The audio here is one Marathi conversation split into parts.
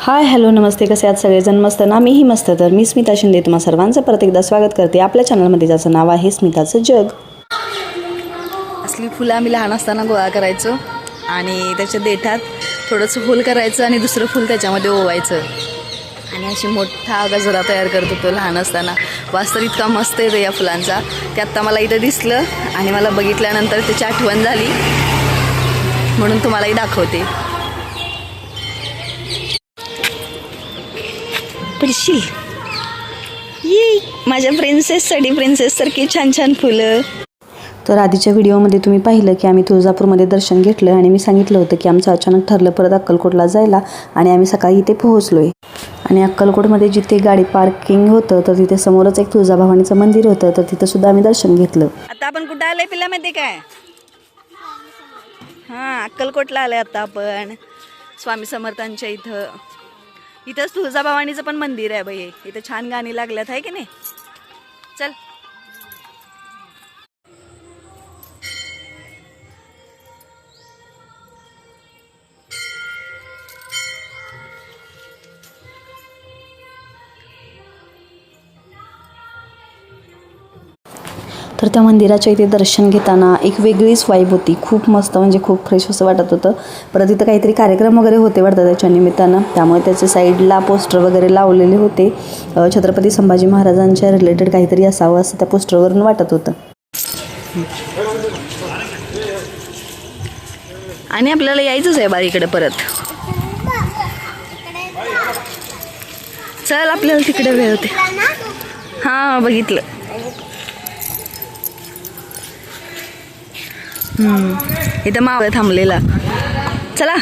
हाय हॅलो नमस्ते. कसे आहात सगळेजण? मस्त ना? मीही मस्त. तर मी स्मिता शिंदे. तुम्हा सर्वांचं परत एकदा स्वागत करते. आपल्या चॅनलमध्ये ज्याचं नाव आहे स्मिताचं जग. असली फुलं आम्ही लहान असताना गोळा करायचो आणि त्याच्या देठात थोडंसं फूल करायचं आणि दुसरं फूल त्याच्यामध्ये ओवायचं. आणि अशी मोठा गजरा तयार करत होतो लहान असताना. वास्तव इतका मस्त येतो या फुलांचा. ते आत्ता मला इथं दिसलं आणि मला बघितल्यानंतर त्याची आठवण झाली. म्हणून तुम्हालाही दाखवते. पडशील ये माझ्या प्रिन्सेस सडी प्रिन्सेससारखी छान छान फुलं. तर आधीच्या व्हिडिओमध्ये तुम्ही पाहिलं की आम्ही तुळजापूरमध्ये दर्शन घेतलं आणि मी सांगितलं होतं की आमचं अचानक ठरलं परत अक्कलकोटला जायला आणि आम्ही सकाळी इथे पोहोचलो आहे आणि अक्कलकोटमध्ये जिथे गाडी पार्किंग होतं तर तिथे समोरच एक तुळजाभवानीचं मंदिर होतं तर तिथं सुद्धा आम्ही दर्शन घेतलं. आता आपण कुठं आलंय पिल्ला माहिती काय? हां अक्कलकोटला आलंय आता आपण. स्वामी समर्थांच्या इथं. इथंच तुळजाभवानीचं पण मंदिर आहे बाई. इथं छान गाणी लागल्यात आहे की नाही? चल. तर त्या मंदिराच्या इथे दर्शन घेताना एक वेगळीच वाईब होती. खूप मस्त म्हणजे खूप फ्रेश असं वाटत होतं. परत इथं काहीतरी कार्यक्रम वगैरे होते वाटतं त्याच्या निमित्तानं. त्यामुळे त्याच्या साईडला पोस्टर वगैरे लावलेले होते. छत्रपती संभाजी महाराजांच्या रिलेटेड काहीतरी असावं असं त्या पोस्टरवरून वाटत होतं. आणि आपल्याला यायचंच आहे बारीकडे परत. चल आपल्याला तिकडे वेळ होते. हां बघितलं. इथं मावळ थांबलेला. चला.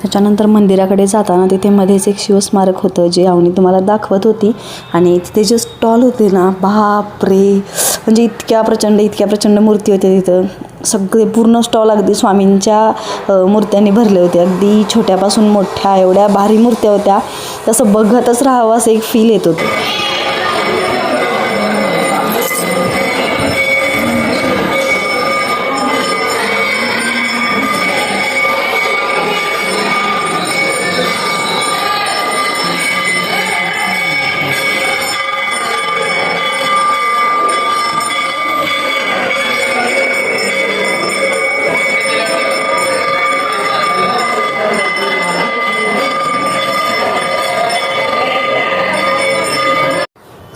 त्याच्यानंतर मंदिराकडे जाताना तिथे मध्येच एक शिवस्मारक होतं जे अवनी तुम्हाला दाखवत होती. आणि तिथे जे स्टॉल होते ना बाप रे म्हणजे इतक्या प्रचंड इतक्या प्रचंड मूर्ती होत्या तिथं. सगळे पूर्ण स्टॉल अगदी स्वामींच्या मूर्त्यांनी भरले होते अगदी छोट्यापासून मोठ्या एवढ्या भारी मूर्त्या होत्या. तसं बघतच राहावं असं एक फील येत होतं.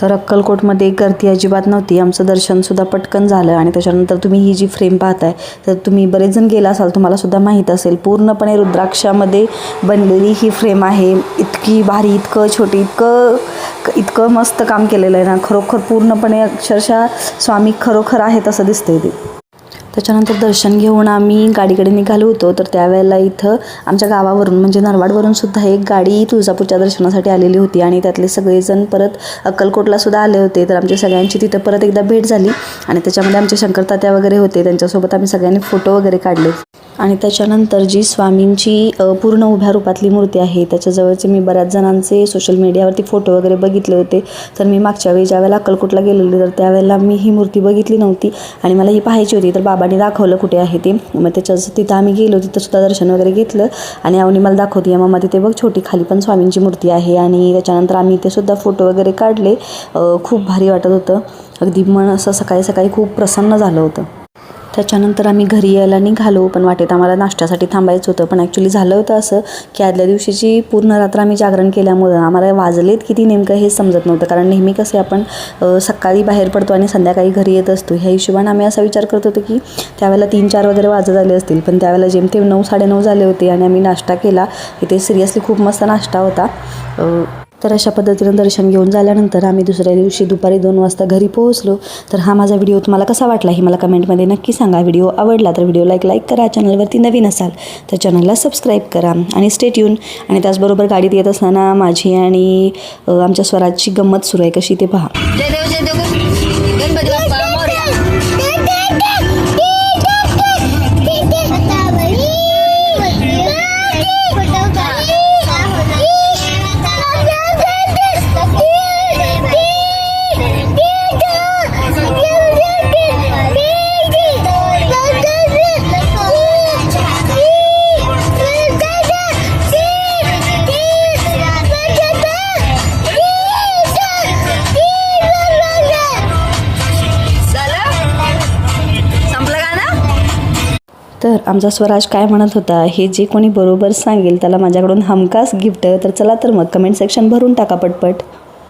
तर अक्कलकोटमध्ये गर्दी अजिबात नव्हती. आमचं दर्शनसुद्धा पटकन झालं आणि त्याच्यानंतर तुम्ही ही जी फ्रेम पाहताय तर तुम्ही बरेच जण गेला असाल तुम्हालासुद्धा माहीत असेल पूर्णपणे रुद्राक्षामध्ये बनलेली ही फ्रेम आहे. इतकी भारी इतकं छोटी इतकं इतकं मस्त काम केलेलं आहे ना. खरोखर पूर्णपणे अक्षरशः स्वामी खरोखर आहेत असं दिसतंय ते. त्याच्यानंतर दर्शन घेऊन आम्ही गाडीकडे निघालो होतो. तर त्यावेळेला इथं आमच्या गावावरून म्हणजे नरवाडवरून सुद्धा एक गाडी तुळजापूरच्या दर्शनासाठी आलेली होती. आणि त्यातले सगळेजण परत अक्कलकोटला सुद्धा आले होते. तर आमच्या सगळ्यांची तिथं परत एकदा भेट झाली. आणि त्याच्यामध्ये आमचे शंकरतात्या वगैरे होते. त्यांच्यासोबत आम्ही सगळ्यांनी फोटो वगैरे काढले. आणि त्याच्यानंतर जी स्वामींची पूर्ण उभ्या रूपातली मूर्ती आहे त्याच्याजवळचे मी बऱ्याच जणांचे सोशल मीडियावरती फोटो वगैरे बघितले होते. तर मी मागच्या वेळी ज्यावेळेला अक्कलकोटला गेलेली तर त्यावेळेला मी ही मूर्ती बघितली नव्हती. आणि मला ही पाहायची होती. तर बाबांनी दाखवलं कुठे आहे ते. मग त्याच्या तिथं आम्ही गेलो तिथं सुद्धा दर्शन वगैरे घेतलं. आणि अवनी मला दाखवते मम्मा तिथे बघ छोटी खाली पण स्वामींची मूर्ती आहे. आणि त्याच्यानंतर आम्ही इथे सुद्धा फोटो वगैरे काढले. खूप भारी वाटत होतं. अगदी मन असं सकाळी सकाळी खूप प्रसन्न झालं होतं. त्याच्यानंतर आम्ही घरी यायला निघालो पण वाटेत आम्हाला नाश्त्यासाठी थांबायचं होतं. पण ॲक्च्युली झालं होतं असं की आदल्या दिवशीची पूर्ण रात्र आम्ही जागरण केल्यामुळं आम्हाला वाजलेत किती नेमकं हे समजत नव्हतं. कारण नेहमी कसे आपण सकाळी बाहेर पडतो आणि संध्याकाळी घरी येत असतो. ह्या हिशोबाने आम्ही असा विचार करत होतो की त्यावेळेला तीन चार वगैरे वाजत आले असतील. पण त्यावेळेला जेमतेम नऊ साडेनऊ झाले होते आणि आम्ही नाश्ता केला. इथे सिरियसली खूप मस्त नाश्ता होता. तर अशा पद्धतीनं दर्शन घेऊन झाल्यानंतर आम्ही दुसऱ्या दिवशी दुपारी दोन वाजता घरी पोहोचलो. तर हा माझा व्हिडिओ तुम्हाला कसा वाटला हे मला कमेंटमध्ये नक्की सांगा. व्हिडिओ आवडला तर व्हिडिओला एक लाईक करा. चॅनलवरती नवीन असाल तर चॅनलला सबस्क्राईब करा आणि स्टेट येऊन आणि त्याचबरोबर गाडीत येत असताना माझी आणि आमच्या स्वराजची गंमत सुरू आहे कशी ते पहा. तर आमचा स्वराज काय म्हणत होता हे जे कोणी बरोबर सांगेल त्याला माझ्याकडून हमखास गिफ्ट तर चला तर मग कमेंट सेक्शन भरून टाका पटपट.